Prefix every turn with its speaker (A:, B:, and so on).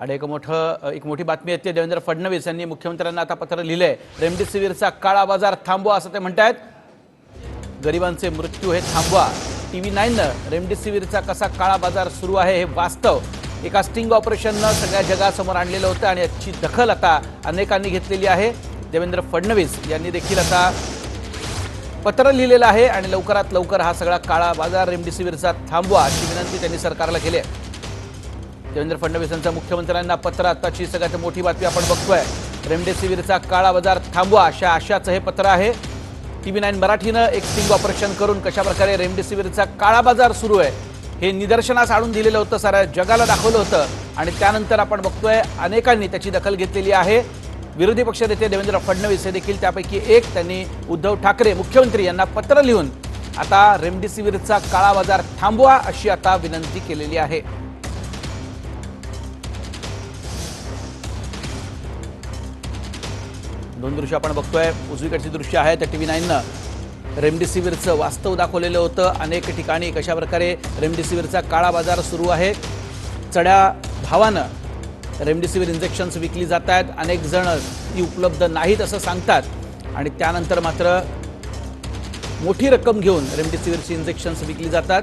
A: आणि एक मोठं एक मोठी बातमी येते देवेंद्र फडणवीस यांनी मुख्यमंत्र्यांना आता पत्र लिहिलंय. रेमडेसिवीरचा काळा बाजार थांबवा असं ते म्हणतायत. गरिबांचे मृत्यू हे थांबवा. टी व्ही नाईननं रेमडेसिवीरचा कसा काळा बाजार सुरू आहे हे वास्तव. एका स्टिंग ऑपरेशननं सगळ्या जगासमोर आणलेलं होतं आणि याची दखल आता अनेकांनी घेतलेली आहे. देवेंद्र फडणवीस यांनी देखील आता पत्र लिहिलेलं आहे आणि लवकरात लवकर हा सगळा काळा बाजार रेमडेसिवीरचा थांबवा अशी विनंती त्यांनी सरकारला केली आहे. देवेंद्र फडणवीस मुख्यमंत्र्यांना पत्र. आताची सगळ्यात मोठी बातमी आपण बघतोय. रेमडेसिवीरचा काळा बाजार थांबवा अशा आशाचं हे पत्र आहे. टी व्ही नाईन मराठीनं एक सिंग ऑपरेशन करून कशाप्रकारे रेमडेसिवीरचा काळा बाजार सुरू आहे हे निदर्शनास आणून दिलेलं होतं साऱ्या जगाला दाखवलं होतं. आणि त्यानंतर आपण बघतोय अनेकांनी त्याची दखल घेतलेली आहे. विरोधी पक्षनेते देवेंद्र फडणवीस हे देखील त्यापैकी एक. त्यांनी उद्धव ठाकरे मुख्यमंत्री यांना पत्र लिहून आता रेमडेसिवीरचा काळा बाजार थांबवा अशी आता विनंती केलेली आहे. दोन दृश्य आपण बघतोय. उजवीकडची दृश्य आहेत टी व्ही नाईननं. रेमडेसिवीरचं वास्तव दाखवलेलं होतं. अनेक ठिकाणी कशा प्रकारे रेमडेसिवीरचा काळा बाजार सुरू आहे. चढ्या भावानं रेमडेसिवीर इंजेक्शन्स विकली जात आहेत. अनेक जण ती उपलब्ध नाहीत असं सांगतात. आणि त्यानंतर मात्र मोठी रक्कम घेऊन रेमडेसिवीरची इंजेक्शन्स विकली जातात.